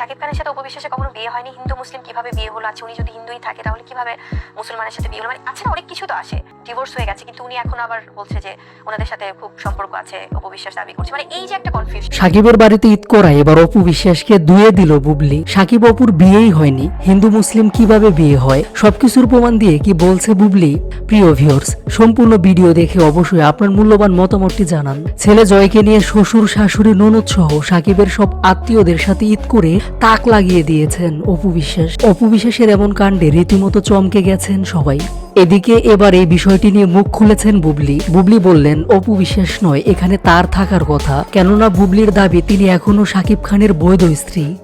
শাকিব খানের সাথে অপবিশ্বাসে কখনো বিয়ে হয়নি, হিন্দু, মুসলিম কীভাবে বিয়ে হলো, আছে, উনি যদি হিন্দুই থাকে, তাহলে কীভাবে মুসলমানের সাথে বিয়ে হলো? মানে আছে না, অনেক কিছু তো আসে। ডিভোর্স হয়ে গেছে, কিন্তু উনি এখন আবার বলছে যে ওনাদের সাথে খুব সম্পর্ক আছে, অপবিশ্বাস দাবি করছে। মানে এই যে একটা কনফিউশন সাকিবের বাড়িতে ঈদ করা এবার অপু বিশ্বাসকে দুয়ে দিল বুবলি। সাকিব অপুর বিয়েই হয়নি। হিন্দু, মুসলিম কীভাবে বিয়ে হয়? সবকিছুর প্রমাণ দিয়ে কি বলছে বুবলি? প্রিয় ভিউয়ার্স সম্পূর্ণ ভিডিও দেখে অবশ্যই আপনার মূল্যবান মতামতটি জানান। ছেলে জয়কে নিয়ে শ্বশুর, শাশুড়ি, ননদ সহ সাকিবের সব আত্মীয়দের সাথে ঈদ করে তাক লাগিয়ে দিয়েছেন অপু বিশ্বাস অপু বিশ্বাসের এমন কাণ্ডে রীতিমতো চমকে গেছেন সবাই। এদিকে এবার এই বিষয়টি নিয়ে মুখ খুলেছেন বুবলি। বুবলি বললেন, অপু বিশ্বাস নয়, এখানে তার থাকার কথা। কেননা বুবলির দাবি, তিনি এখনও সাকিব খানের বৈধ স্ত্রী।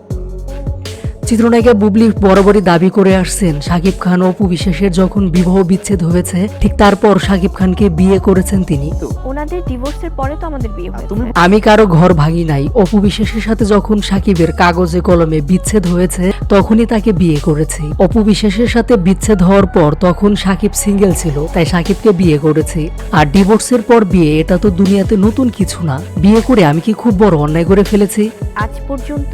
চিত্রনায়িকা বুবলি বরাবরই দাবি করে আসছেন সাকিব খান, অপু বিশ্বাসের যখন বিবাহ বিচ্ছেদ হয়েছে, ঠিক তারপর সাকিব খানকে বিয়ে করেছেন তিনি। ওনাদের ডিভোর্সের পরে তো আমাদের বিয়ে হয়েছে। আমি কারও ঘর ভাঙি নাই। অপু বিশ্বাসের সাথে যখন সাকিবের কাগজে কলমে বিচ্ছেদ হয়েছে তখনই তাকে বিয়ে করেছি। অপু বিশ্বাসের সাথে বিচ্ছেদ হওয়ার পর তখন সাকিব সিঙ্গেল ছিল তাই সাকিবকে বিয়ে করেছি। আর ডিভোর্সের পর বিয়ে এটা তো দুনিয়াতে নতুন কিছু না। বিয়ে করে আমি কি খুব বড় অন্যায় করে ফেলেছি? আজ পর্যন্ত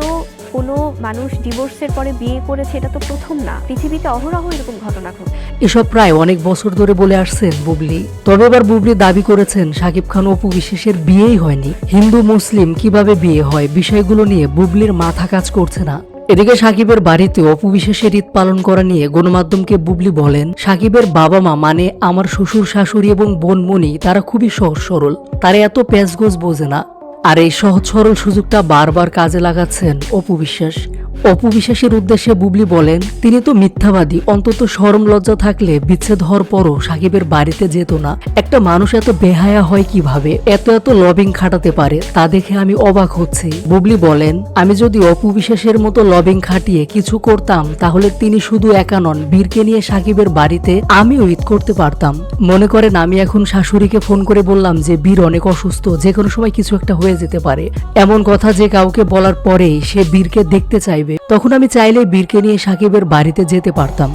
কোনো মানুষ ডিভোর্সের পরে বিয়ে করেছে, এটা তো প্রথম না। পৃথিবীতে অহরহ এরকম ঘটনা ঘটছে এসব প্রায় অনেক বছর ধরে বলে আসছেন বুবলি। তবে এবার বুবলি দাবি করেছেন সাকিব খান অপু বিশ্বাসের বিয়েই হয়নি। হিন্দু, মুসলিম কীভাবে বিয়ে হয়, বিষয়গুলো নিয়ে বুবলির মাথা কাজ করছে না। এদিকে সাকিবের বাড়িতে অপু বিশ্বাসের ঈদ পালন করা নিয়ে গণমাধ্যমকে বুবলি বলেন সাকিবের বাবা মা মানে আমার শ্বশুর, শাশুড়ি এবং বোন বোনমণি তারা খুবই সহজ সরল তারা এত প্যাঁচগোজ বোঝে না। আর এই সহজ সরল সুযোগটা বারবার কাজে লাগাচ্ছেন অপু বিশ্বাস। অপু বিশ্বাসের উদ্দেশ্যে বুবলি বলেন, তিনি তো মিথ্যাবাদী। অন্তত সরম লজ্জা থাকলে বিচ্ছেদ হওয়ার পরও সাকিবের বাড়িতে যেত না। একটা মানুষ এত বেহায়া হয় কীভাবে? এত এত লবিং খাটাতে পারে। তা দেখে আমি অবাক হচ্ছি। বুবলি বলেন, আমি যদি অপু বিশ্বাসের মতো লবিং খাটিয়ে কিছু করতাম, তাহলে তিনি শুধু একা নন। বীরকে নিয়ে সাকিবের বাড়িতে আমিও ঈদ করতে পারতাম। মনে করেন, আমি এখন শাশুড়িকে ফোন করে বললাম যে, বীর অনেক অসুস্থ। যে কোনো সময় কিছু একটা হয়ে যেতে পারে। এমন কথা যে কাউকে বলার পরেই সে বীরকে দেখতে চাইবে। তখন আমি চাইলে বীরকে নিয়ে সাকিবের বাড়িতে যেতে পারতাম।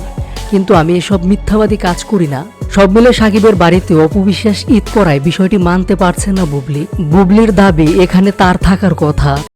কিন্তু আমি এসব মিথ্যাবাদী কাজ করি না। সব মিলে সাকিবের বাড়িতে অপবিশ্বাস ঈদ করায় বিষয়টি মানতে পারছে না বুবলি। বুবলির দাবি, এখানে তার থাকার কথা।